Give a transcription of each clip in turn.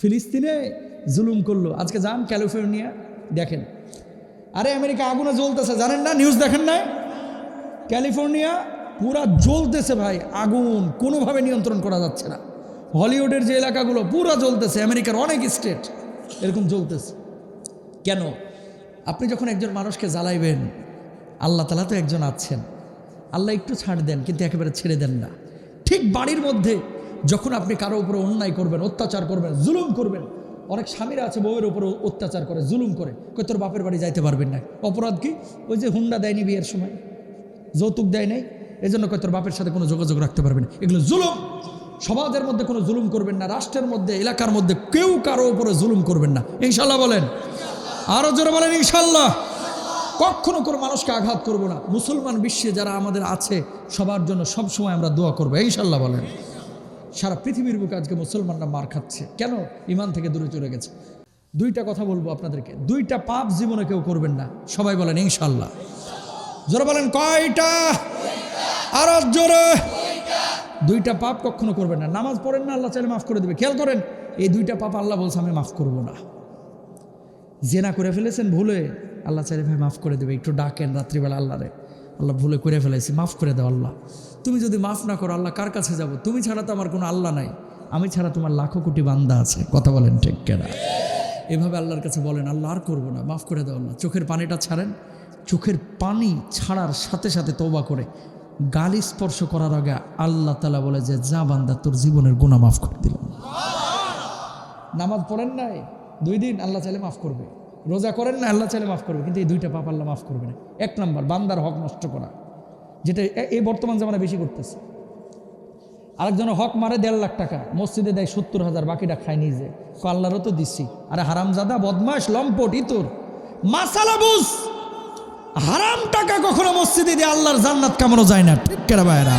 ফিলিস্তিনে জুলুম করল। আজকে যান ক্যালিফোর্নিয়া, দেখেন। আরে আমেরিকা আগুনে জ্বলতেছে, জানেন না? নিউজ দেখেন না ক্যালিফোর্নিয়া পুরা জ্বলতেছে ভাই, আগুন কোনোভাবে নিয়ন্ত্রণ করা যাচ্ছে না। হলিউডের যে এলাকাগুলো পুরা জ্বলতেছে, আমেরিকার অনেক স্টেট এরকম জ্বলতেছে। কেন? আপনি যখন একজন মানুষকে জ্বালাইবেন, আল্লাহ তালা তো একজন আছেন। আল্লাহ একটু ছাড় দেন, কিন্তু একেবারে ছেড়ে দেন না। ঠিক বাড়ির মধ্যে যখন আপনি কারও উপরে অন্যায় করবেন, অত্যাচার করবেন, জুলুম করবেন, অনেক স্বামীরা আছে বউয়ের উপরে অত্যাচার করে, জুলুম করে। কই তোর বাপের বাড়ি যাইতে পারবেন না। অপরাধ কি? ওই যে হুন্ডা দেয়নি বিয়ের সময়। যৌতুক দেয় নাই। এই জন্য কয়, তোর বাপের সাথে কোনো যোগাযোগ রাখতে পারবেন এগুলো জুলুম। সমাজের মধ্যে কোনো জুলুম করবেন না, রাষ্ট্রের মধ্যে, এলাকার মধ্যে কেউ কারও উপরে জুলুম করবেন না। ইনশাল্লাহ বলেন। আরও জোরে বলেন ইনশাল্লাহ কখনো কোনো মানুষকে আঘাত করব না। মুসলমান বিশ্বে যারা আমাদের আছে, সবার জন্য সবসময় আমরা দোয়া করব। ইনশাল্লাহ বলেন। সারা পৃথিবীর বুকে আজকে মুসলমানরা মার খাচ্ছে। কেন? ইমান থেকে দূরে চলে গেছে। দুইটা কথা বলব আপনাদেরকে। দুইটা পাপ জীবনে কেউ করবেন না। সবাই বলেন ইনশাল্লাহ জোরে বলেন, কয়টা? আরও জোরে। দুইটা পাপ কখনো করবেন না। নামাজ পড়েন না, আল্লাহ চাইলে মাফ করে দেবে। খেয়াল করেন, এই দুইটা পাপ আল্লাহ বলছে, আমি মাফ করব না। জেনা করে ফেলেছেন ভুলে, আল্লাহ চাইলে ভাই মাফ করে দেবে। একটু ডাকেন রাত্রিবেলা আল্লাহরে। আল্লাহ ভুলে করে ফেলাইছি মাফ করে দাও আল্লাহ। তুমি যদি মাফ না করো আল্লাহ কার কাছে যাব? তুমি ছাড়া তো আমার কোনো আল্লাহ নাই। আমি ছাড়া তোমার লাখো কোটি বান্দা আছে। কথা বলেন ঠিক কেনা? এভাবে আল্লাহর কাছে বলেন আল্লাহ আর করব না মাফ করে দাও আল্লাহ। চোখের পানিটা ছাড়েন। চোখের পানি ছাড়ার সাথে সাথে তৌবা করে। গালি স্পর্শ করার আগে আল্লাহ তালা বলে যে যা বান্দা তোর জীবনের গুণা মাফ করে দিলাম নামাজ পড়েন নাই? দুই দিন আল্লাহ চাইলে মাফ করবে। রোজা করেন না, আল্লাহ চাইলে মাফ করবে, কিন্তু এই দুইটা পাপ আল্লাহ মাফ করবে না। এক নম্বর, বান্দার হক নষ্ট করা। যেটা এই বর্তমান জামানা বেশি করতেছে। আরেকজনের হক মারে দেড় লাখ টাকা, মসজিদে দেয় সত্তর হাজার, বাকিটা খায় নিজে। কো আল্লাহরও তো দিচ্ছি। আরে হারামজাদা বদমাস লম্পট, ইতর। মাসালা বুঝ! হারাম টাকা কখনো মসজিদে দিয়ে আল্লাহর জান্নাত কামানো যায় না, ঠিক কেনা ভাইরা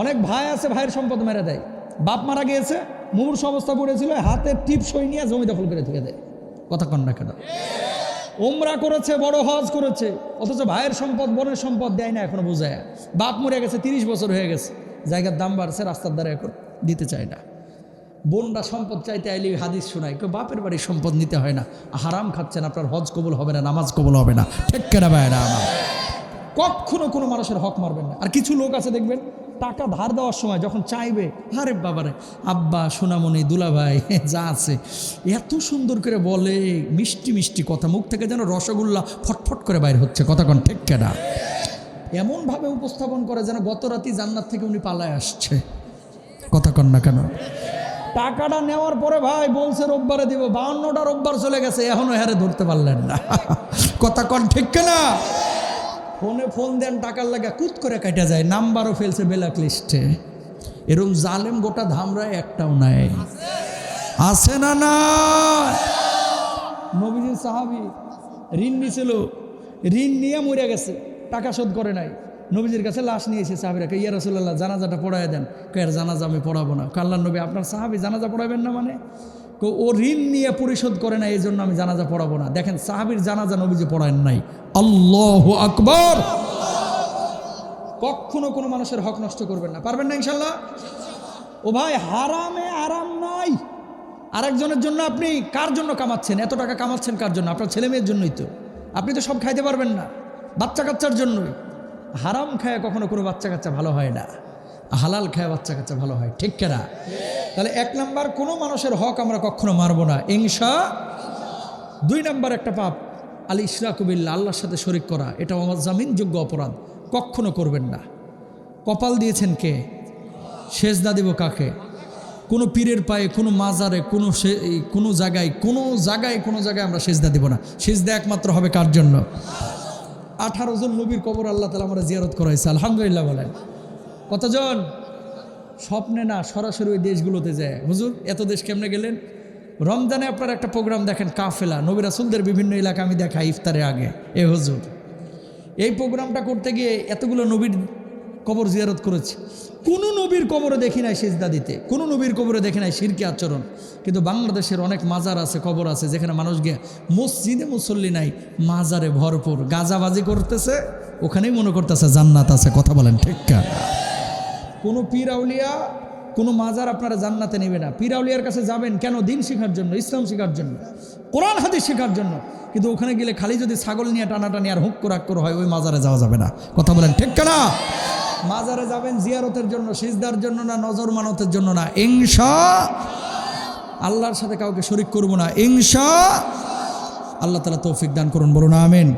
অনেক ভাই আছে, ভাইয়ের সম্পদ মেরে দেয়। বাপ মারা গিয়েছে, মুমূর্ষ অবস্থা পড়েছিল হাতে টিপ সই নিয়ে জমি দখল করে থেকে দেয়। কথা কন না কেন? ওমরা করেছে, বড় হজ করেছে, অথচ ভাইয়ের সম্পদ, বোনের সম্পদ দেয় না এখনও বোঝায়। বাপ মরে গেছে, তিরিশ বছর হয়ে গেছে। জায়গার দাম বাড়ছে, রাস্তার দ্বারা এখন দিতে চায় না। বোনরা সম্পদ চাইতে আইলে হাদিস শোনায়, কেউ বাপের বাড়ির সম্পদ নিতে হয় না। হারাম খাচ্ছেন, আপনার হজ কবুল হবে না, নামাজ কবুল হবে না। ঠিক কেনা ভাইরা আমার? কখনো কোনো মানুষের হক মারবেন না। আর কিছু লোক আছে, দেখবেন টাকা ধার দেওয়ার সময় যখন চাইবে, আরে বাবারে, আব্বা, সোনামণি, দুলাভাই, যা আছে, এত সুন্দর করে বলে, মিষ্টি মিষ্টি কথা, মুখ থেকে যেন রসগোল্লা ফটফট করে বাইর হচ্ছে, কথা কোন ঠিক কেনা? এমনভাবে উপস্থাপন করে যেন গত রাতি জান্নাত থেকে উনি পালায় আসছে, কথা কন না কেন? টাকাটা নেওয়ার পরে ভাই বলছে, রোববারে দিব বাউন্নটা রোববার চলে গেছে, এখনও হারে ধরতে পারলেন না, কথা কন ঠিক না ফোনে ফোন দেন, টাকার লাগা কুত করে কাটা যায়, নাম্বারও ফেলছে ব্ল্যাক লিস্টে। এরকম জালেম গোটা ধামরায় একটাও নাই। আছে না না নবীজির সাহাবি ঋণ নিছিল, ঋণ নিয়ে মরে গেছে, টাকা শোধ করে নাই। নবীজির কাছে লাশ নিয়েছে সাহাবিরাকে ইয়া রসুল্লাহ জানাজাটা পড়ায় দেন। কেয়ার জানাজা আমি পড়াবো না। কাল্লা নবী, আপনার সাহাবি জানাজা পড়াবেন না মানে? কো ও ঋণ নিয়ে পরিশোধ করে না এই জন্য আমি জানাজা পড়াবো না। দেখেন, সাহাবির জানাজা নবীজি পড়ায় নাই। আল্লাহ আকবর! কখনো কোনো মানুষের হক নষ্ট করবেন না। পারবেন না ইনশাল্লাহ ও ভাই, হারামে আরাম নাই। আরেকজনের জন্য আপনি কার জন্য কামাচ্ছেন? এত টাকা কামাচ্ছেন কার জন্য? আপনার ছেলে মেয়ের জন্যই তো। আপনি তো সব খাইতে পারবেন না। বাচ্চা কাচ্চার জন্যই। হারাম খায় কখনো কোনো বাচ্চা কাচ্চা ভালো হয় না। হালাল খায় বাচ্চা কাচ্চা ভালো হয়। ঠিক কেনা? তাহলে এক নাম্বার, কোনো মানুষের হক আমরা কখনো মারবো না। ইংসা দুই নাম্বার একটা পাপ, আলী ইশরাকুবিল্লা আল্লাহর সাথে শরিক করা, এটা জামিনযোগ্য অপরাধ, কখনো করবেন না। কপাল দিয়েছেন কে? সেজদা দিব কাকে? কোনো পীরের পায়ে, কোনো মাজারে, কোনো কোনো জায়গায় কোনো জায়গায় কোনো জায়গায় আমরা সেজদা দিব না। সেজদা একমাত্র হবে কার জন্য? আঠারো জন নবীর কবর আল্লাহ তালা আমরা জিয়ারত করাইছে, আলহামদুলিল্লাহ বলেন। কতজন? স্বপ্নে না সরাসরি ওই দেশগুলোতে যায়। হুজুর, এত দেশ কেমনে গেলেন? রমজানে আপনার একটা প্রোগ্রাম দেখেন, কাফেলা। নবী রাসুলদের বিভিন্ন এলাকা আমি দেখাই ইফতারের আগে। এ হুজুর, এই প্রোগ্রামটা করতে গিয়ে এতগুলো নবীর কবর জিয়ারত করেছি। কোনো নবীর কবরে দেখি নাই সেজদা দিতে। কোনো নবীর কবরে দেখি নাই শিরকি আচরণ। কিন্তু বাংলাদেশের অনেক মাজার আছে, কবর আছে, যেখানে মানুষ গিয়ে মসজিদে মুসল্লি নাই, মাজারে ভরপুর। গাজাবাজি করতেছে, ওখানেই মনে করতেছে জান্নাত আছে, কথা বলেন ঠিক কোনো পীর আউলিয়া, কোনো মাজার আপনারা জান্নাতে নেবে না। পিরাউলিয়ার কাছে যাবেন কেন? দিন শেখার জন্য, ইসলাম শেখার জন্য, কোরআন, হাদিস শেখার জন্য। কিন্তু ওখানে গেলে খালি যদি ছাগল নিয়ে টানাটানি আর হুক করে করে হয়, ওই মাজারে যাওয়া যাবে না। কথা বলেন ঠিক না মাজারে যাবেন জিয়ারতের জন্য, সিজদার জন্য না, নজর মানতের জন্য না। ইংসা আল্লাহর সাথে কাউকে শরিক করব না। ইংসা আল্লাহ তালা তৌফিক দান করুন, বলুন আমিন।